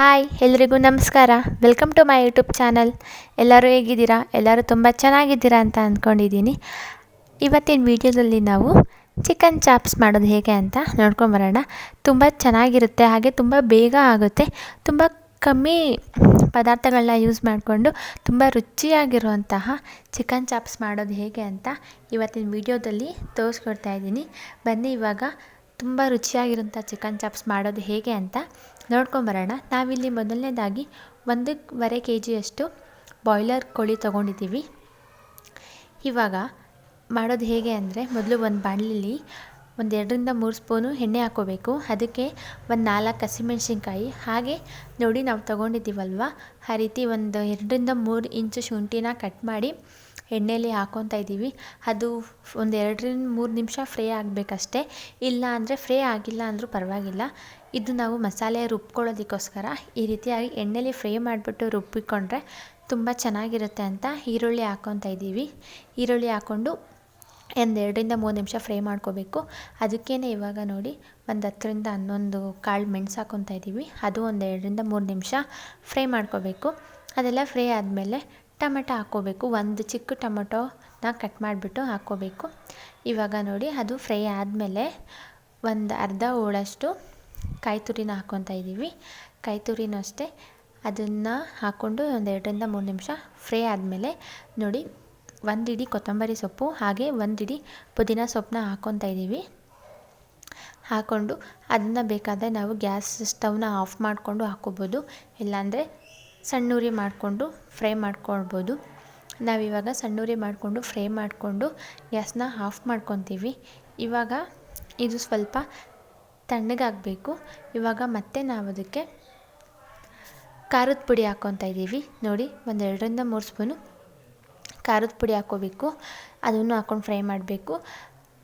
Hi, ಎಲ್ರಿಗೂ ನಮಸ್ಕಾರ. Welcome to my YouTube channel ಎಲ್ಲರೂ ಹೇಗಿದ್ದೀರಾ? ಎಲ್ಲರೂ ತುಂಬ ಚೆನ್ನಾಗಿದ್ದೀರಾ ಅಂತ ಅಂದ್ಕೊಂಡಿದ್ದೀನಿ ಇವತ್ತಿನ ವೀಡಿಯೋದಲ್ಲಿ ನಾವು ಚಿಕನ್ ಚಾಪ್ಸ್ ಮಾಡೋದು ಹೇಗೆ ಅಂತ ನೋಡ್ಕೊಂಬರೋಣ ತುಂಬ ಚೆನ್ನಾಗಿರುತ್ತೆ, ಹಾಗೆ ತುಂಬ ಬೇಗ ಆಗುತ್ತೆ. ತುಂಬ ಕಮ್ಮಿ ಪದಾರ್ಥಗಳನ್ನ ಯೂಸ್ ಮಾಡಿಕೊಂಡು ತುಂಬ ರುಚಿಯಾಗಿರುವಂತಹ ಚಿಕನ್ ಚಾಪ್ಸ್ ಮಾಡೋದು ಹೇಗೆ ಅಂತ ಇವತ್ತಿನ ವೀಡಿಯೋದಲ್ಲಿ ತೋರಿಸ್ಕೊಡ್ತಾ ಇದ್ದೀನಿ. ಬನ್ನಿ ಇವಾಗ ತುಂಬ ರುಚಿಯಾಗಿರುವಂಥ ಚಿಕನ್ ಚಾಪ್ಸ್ ಮಾಡೋದು ಹೇಗೆ ಅಂತ ನೋಡ್ಕೊಂಬರೋಣ. ನಾವಿಲ್ಲಿ ಮೊದಲನೇದಾಗಿ ಒಂದೂವರೆ ಕೆ ಜಿಯಷ್ಟು ಬಾಯ್ಲರ್ ಕೋಳಿ ತೊಗೊಂಡಿದ್ದೀವಿ. ಇವಾಗ ಮಾಡೋದು ಹೇಗೆ ಅಂದರೆ ಮೊದಲು ಒಂದು ಬಾಣಲಿಲಿ ಒಂದು ಎರಡರಿಂದ ಮೂರು ಸ್ಪೂನು ಎಣ್ಣೆ ಹಾಕೋಬೇಕು ಅದಕ್ಕೆ ಒಂದು ನಾಲ್ಕು ಹಸಿಮೆಣಸಿನ್ಕಾಯಿ. ಹಾಗೆ ನೋಡಿ ನಾವು ತೊಗೊಂಡಿದ್ದೀವಲ್ವ? ಆ ರೀತಿ ಒಂದು ಎರಡರಿಂದ ಮೂರು ಇಂಚು ಶುಂಠಿನ ಕಟ್ ಮಾಡಿ ಎಣ್ಣೆಯಲ್ಲಿ ಹಾಕ್ಕೊತಾ ಇದ್ದೀವಿ. ಅದು ಒಂದು ಎರಡರಿಂದ ಮೂರು ನಿಮಿಷ ಫ್ರೈ ಆಗಬೇಕಷ್ಟೆ. ಇಲ್ಲ ಅಂದರೆ ಫ್ರೈ ಆಗಿಲ್ಲ ಅಂದರೂ ಪರವಾಗಿಲ್ಲ. ಇದು ನಾವು ಮಸಾಲೆ ರುಬ್ಕೊಳ್ಳೋದಕ್ಕೋಸ್ಕರ ಈ ರೀತಿಯಾಗಿ ಎಣ್ಣೆಲಿ ಫ್ರೈ ಮಾಡಿಬಿಟ್ಟು ರುಬ್ಬಿಕೊಂಡ್ರೆ ತುಂಬ ಚೆನ್ನಾಗಿರುತ್ತೆ ಅಂತ ಈರುಳ್ಳಿ ಹಾಕ್ಕೊತಾ ಇದ್ದೀವಿ. ಈರುಳ್ಳಿ ಹಾಕ್ಕೊಂಡು ಒಂದು ಎರಡರಿಂದ ಮೂರು ನಿಮಿಷ ಫ್ರೈ ಮಾಡ್ಕೋಬೇಕು. ಅದಕ್ಕೇ ಇವಾಗ ನೋಡಿ ಒಂದು ಹತ್ತರಿಂದ ಹನ್ನೊಂದು ಕಾಳು ಮೆಣಸು ಹಾಕ್ಕೊತಾ ಇದ್ದೀವಿ. ಅದು ಒಂದು ಎರಡರಿಂದ ಮೂರು ನಿಮಿಷ ಫ್ರೈ ಮಾಡ್ಕೋಬೇಕು. ಅದೆಲ್ಲ ಫ್ರೈ ಆದಮೇಲೆ ಟೊಮೆಟೊ ಹಾಕ್ಕೋಬೇಕು. ಒಂದು ಚಿಕ್ಕ ಟೊಮೆಟೊನ ಕಟ್ ಮಾಡಿಬಿಟ್ಟು ಹಾಕ್ಕೋಬೇಕು. ಇವಾಗ ನೋಡಿ, ಅದು ಫ್ರೈ ಆದಮೇಲೆ ಒಂದು ಅರ್ಧ ಹೋಳಷ್ಟು ಕಾಯಿ ತುರಿನ ಹಾಕ್ಕೊತಾ ಇದ್ದೀವಿ. ಕಾಯಿ ತುರಿನೂ ಅಷ್ಟೇ. ಅದನ್ನು ಹಾಕ್ಕೊಂಡು ಒಂದು ಎರಡರಿಂದ ಮೂರು ನಿಮಿಷ ಫ್ರೈ ಆದಮೇಲೆ ನೋಡಿ, ಒಂದು ಇಡೀ ಕೊತ್ತಂಬರಿ ಸೊಪ್ಪು ಹಾಗೆ ಒಂದು ಇಡೀ ಪುದೀನ ಸೊಪ್ಪನ್ನ ಹಾಕ್ಕೊತಾ ಇದ್ದೀವಿ. ಹಾಕ್ಕೊಂಡು ಅದನ್ನು ಬೇಕಾದರೆ ನಾವು ಗ್ಯಾಸ್ ಸ್ಟವ್ನ ಆಫ್ ಮಾಡಿಕೊಂಡು ಹಾಕ್ಕೋಬೋದು. ಇಲ್ಲಾಂದರೆ ಸಣ್ಣೂರಿ ಮಾಡಿಕೊಂಡು ಫ್ರೈ ಮಾಡ್ಕೊಳ್ಬೋದು. ನಾವಿವಾಗ ಸಣ್ಣೂರಿ ಮಾಡಿಕೊಂಡು ಫ್ರೈ ಮಾಡಿಕೊಂಡು ಗ್ಯಾಸ್ನ ಆಫ್ ಮಾಡ್ಕೊತೀವಿ. ಇವಾಗ ಇದು ಸ್ವಲ್ಪ ತಣ್ಣಗಾಗಬೇಕು. ಇವಾಗ ಮತ್ತೆ ನಾವು ಅದಕ್ಕೆ ಖಾರದ ಪುಡಿ ಹಾಕ್ಕೊತಾ ಇದ್ದೀವಿ. ನೋಡಿ ಒಂದು ಎರಡರಿಂದ ಮೂರು ಸ್ಪೂನು ಖಾರದ ಪುಡಿ ಹಾಕ್ಕೋಬೇಕು ಅದನ್ನು ಹಾಕ್ಕೊಂಡು ಫ್ರೈ ಮಾಡಬೇಕು.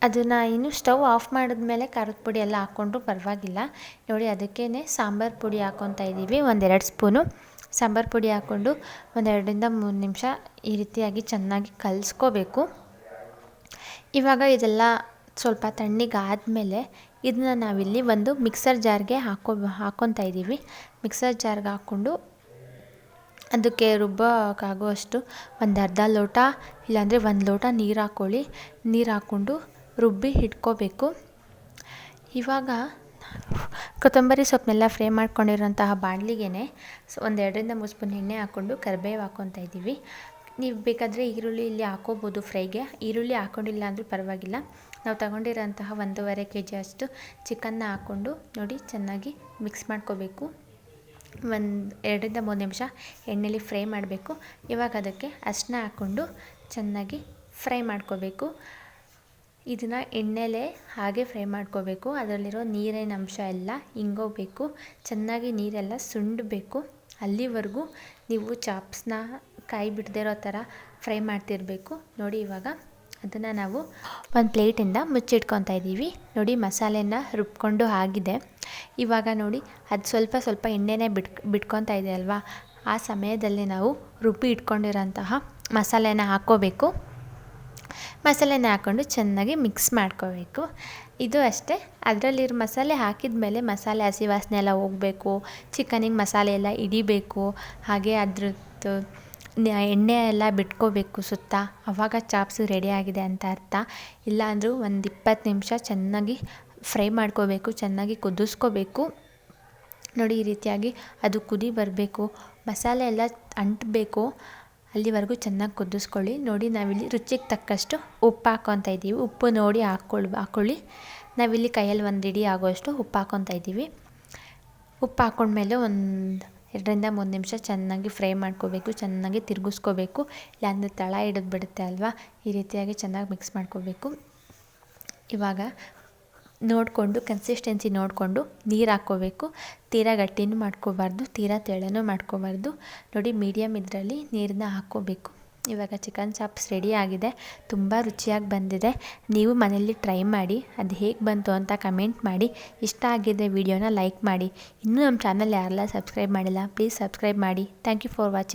ಅದನ್ನು ಇನ್ನು ಸ್ಟವ್ ಆಫ್ ಮಾಡಿದ್ಮೇಲೆ ಖಾರದ ಪುಡಿ ಎಲ್ಲ ಹಾಕ್ಕೊಂಡ್ರು ಪರವಾಗಿಲ್ಲ. ನೋಡಿ ಅದಕ್ಕೇ ಸಾಂಬಾರು ಪುಡಿ ಹಾಕ್ಕೊತಾ ಇದ್ದೀವಿ. ಒಂದೆರಡು ಸ್ಪೂನು. ಸಾಂಬಾರು ಪುಡಿ ಹಾಕ್ಕೊಂಡು ಒಂದೆರಡರಿಂದ ಮೂರು ನಿಮಿಷ ಈ ರೀತಿಯಾಗಿ ಚೆನ್ನಾಗಿ ಕಲಿಸ್ಕೋಬೇಕು. ಇವಾಗ ಇದೆಲ್ಲ ಸ್ವಲ್ಪ ತಣ್ಣಗಾದಮೇಲೆ ಇದನ್ನ ನಾವಿಲ್ಲಿ ಒಂದು ಮಿಕ್ಸರ್ ಜಾರ್ಗೆ ಹಾಕೋ ಹಾಕ್ಕೊತಾ ಇದ್ದೀವಿ. ಮಿಕ್ಸರ್ ಜಾರ್ಗೆ ಹಾಕ್ಕೊಂಡು ಅದಕ್ಕೆ ರುಬ್ಬೋಕ್ಕಾಗುವಷ್ಟು ಒಂದು ಅರ್ಧ ಲೋಟ, ಇಲ್ಲಾಂದರೆ ಒಂದು ಲೋಟ ನೀರು ಹಾಕ್ಕೊಳ್ಳಿ ನೀರು ಹಾಕ್ಕೊಂಡು ರುಬ್ಬಿ ಇಟ್ಕೋಬೇಕು. ಇವಾಗ ಕೊತ್ತಂಬರಿ ಸೊಪ್ಪನ್ನೆಲ್ಲ ಫ್ರೈ ಮಾಡ್ಕೊಂಡಿರೋಂತಹ ಬಾಣಲಿಗೆ ಸೊ ಒಂದು ಎರಡರಿಂದ ಮೂರು ಸ್ಪೂನ್ ಎಣ್ಣೆ ಹಾಕ್ಕೊಂಡು ಕರಿಬೇವು ಹಾಕ್ಕೊತಾ ಇದ್ದೀವಿ. ನೀವು ಬೇಕಾದರೆ ಈರುಳ್ಳಿ ಇಲ್ಲಿ ಹಾಕೋಬೋದು ಫ್ರೈಗೆ. ಈರುಳ್ಳಿ ಹಾಕ್ಕೊಂಡಿಲ್ಲ ಅಂದರೂ ಪರವಾಗಿಲ್ಲ. ನಾವು ತಗೊಂಡಿರೋಂತಹ ಒಂದೂವರೆ ಕೆ ಜಿ ಅಷ್ಟು ಚಿಕನ್ನ ಹಾಕ್ಕೊಂಡು ನೋಡಿ ಚೆನ್ನಾಗಿ ಮಿಕ್ಸ್ ಮಾಡ್ಕೋಬೇಕು. ಒಂದು ಎರಡರಿಂದ ಮೂರು ನಿಮಿಷ ಎಣ್ಣೆಲಿ ಫ್ರೈ ಮಾಡಬೇಕು. ಇವಾಗ ಅದಕ್ಕೆ ಅಷ್ಟನ್ನ ಹಾಕ್ಕೊಂಡು ಚೆನ್ನಾಗಿ ಫ್ರೈ ಮಾಡ್ಕೋಬೇಕು. ಇದನ್ನು ಎಣ್ಣೆಲೇ ಹಾಗೆ ಫ್ರೈ ಮಾಡ್ಕೋಬೇಕು. ಅದರಲ್ಲಿರೋ ನೀರಿನ ಅಂಶ ಎಲ್ಲ ಇಂಗೋಬೇಕು ಚೆನ್ನಾಗಿ ನೀರೆಲ್ಲ ಸುಂಡಬೇಕು. ಅಲ್ಲಿವರೆಗೂ ನೀವು ಚಾಪ್ಸ್ನ ಕಾಯಿ ಬಿಡದಿರೋ ಥರ ಫ್ರೈ ಮಾಡ್ತಿರಬೇಕು. ನೋಡಿ ಇವಾಗ ಅದನ್ನು ನಾವು ಒಂದು ಪ್ಲೇಟಿಂದ ಮುಚ್ಚಿಟ್ಕೊತಾ ಇದ್ದೀವಿ. ನೋಡಿ ಮಸಾಲೆನ ರುಬ್ಕೊಂಡು ಆಗಿದೆ. ಇವಾಗ ನೋಡಿ ಅದು ಸ್ವಲ್ಪ ಸ್ವಲ್ಪ ಎಣ್ಣೆನೇ ಬಿಟ್ ಬಿಟ್ಕೊತಾ ಇದೆ ಅಲ್ವಾ? ಆ ಸಮಯದಲ್ಲಿ ನಾವು ರುಬ್ಬಿ ಇಟ್ಕೊಂಡಿರೋಂತಹ ಮಸಾಲೆನ ಹಾಕ್ಕೋಬೇಕು. ಮಸಾಲೆನ ಹಾಕ್ಕೊಂಡು ಚೆನ್ನಾಗಿ ಮಿಕ್ಸ್ ಮಾಡ್ಕೋಬೇಕು. ಇದು ಅಷ್ಟೇ. ಅದರಲ್ಲಿರೋ ಮಸಾಲೆ ಹಾಕಿದ ಮೇಲೆ ಮಸಾಲೆ ಹಸಿ ವಾಸನೆ ಎಲ್ಲ ಹೋಗಬೇಕು. ಚಿಕನಿಗೆ ಮಸಾಲೆ ಎಲ್ಲ ಹಿಡಿಬೇಕು. ಹಾಗೆ ಅದ್ರದ್ದು ಎಣ್ಣೆ ಎಲ್ಲ ಬಿಟ್ಕೋಬೇಕು ಸುತ್ತ. ಆವಾಗ ಚಾಪ್ಸು ರೆಡಿಯಾಗಿದೆ ಅಂತ ಅರ್ಥ. ಇಲ್ಲಾಂದರೂ ಒಂದು ಇಪ್ಪತ್ತು ನಿಮಿಷ ಚೆನ್ನಾಗಿ ಫ್ರೈ ಮಾಡ್ಕೋಬೇಕು, ಚೆನ್ನಾಗಿ ಕುದಿಸ್ಕೋಬೇಕು. ನೋಡಿ ಈ ರೀತಿಯಾಗಿ ಅದು ಕುದಿ ಬರಬೇಕು. ಮಸಾಲೆ ಎಲ್ಲ ಅಂಟಬೇಕು. ಅಲ್ಲಿವರೆಗೂ ಚೆನ್ನಾಗಿ ಕುದಿಸ್ಕೊಳ್ಳಿ. ನೋಡಿ, ನಾವಿಲ್ಲಿ ರುಚಿಗೆ ತಕ್ಕಷ್ಟು ಉಪ್ಪು ಹಾಕ್ಕೊತಾ ಇದ್ದೀವಿ. ಉಪ್ಪು ನೋಡಿ ಹಾಕ್ಕೊಳ್ ಹಾಕ್ಕೊಳ್ಳಿ ನಾವಿಲ್ಲಿ ಕೈಯಲ್ಲಿ ಒಂದು ರೆಡಿ ಆಗೋಷ್ಟು ಉಪ್ಪು ಹಾಕ್ಕೊತಾ ಇದ್ದೀವಿ. ಉಪ್ಪು ಹಾಕೊಂಡ್ಮೇಲೆ ಒಂದು ಎರಡರಿಂದ ಮೂರು ನಿಮಿಷ ಚೆನ್ನಾಗಿ ಫ್ರೈ ಮಾಡ್ಕೋಬೇಕು, ಚೆನ್ನಾಗಿ ತಿರುಗಿಸ್ಕೋಬೇಕು. ಇಲ್ಲಾಂದರೆ ತಳ ಹಿಡಿದು ಬಿಡುತ್ತೆ ಅಲ್ವಾ? ಈ ರೀತಿಯಾಗಿ ಚೆನ್ನಾಗಿ ಮಿಕ್ಸ್ ಮಾಡ್ಕೋಬೇಕು. ಇವಾಗ ನೋಡಿಕೊಂಡು ಕನ್ಸಿಸ್ಟೆನ್ಸಿ ನೋಡಿಕೊಂಡು ನೀರು ಹಾಕ್ಕೋಬೇಕು. ತೀರಾ ಗಟ್ಟಿನೂ ಮಾಡ್ಕೋಬಾರ್ದು, ತೀರಾ ತೆಳ್ಳನೂ ಮಾಡ್ಕೋಬಾರ್ದು. ನೋಡಿ ಮೀಡಿಯಮ್ ಇದರಲ್ಲಿ ನೀರನ್ನ ಹಾಕ್ಕೋಬೇಕು. ಇವಾಗ ಚಿಕನ್ ಚಾಪ್ಸ್ ರೆಡಿ ಆಗಿದೆ. ತುಂಬ ರುಚಿಯಾಗಿ ಬಂದಿದೆ. ನೀವು ಮನೆಯಲ್ಲಿ ಟ್ರೈ ಮಾಡಿ, ಅದು ಹೇಗೆ ಬಂತು ಅಂತ ಕಮೆಂಟ್ ಮಾಡಿ. ಇಷ್ಟ ಆಗಿದೆ ವಿಡಿಯೋನ ಲೈಕ್ ಮಾಡಿ. ಇನ್ನೂ ನಮ್ಮ ಚಾನಲ್ ಯಾರೆಲ್ಲ ಸಬ್ಸ್ಕ್ರೈಬ್ ಮಾಡಿಲ್ಲ ಪ್ಲೀಸ್ ಸಬ್ಸ್ಕ್ರೈಬ್ ಮಾಡಿ. Thank you for watching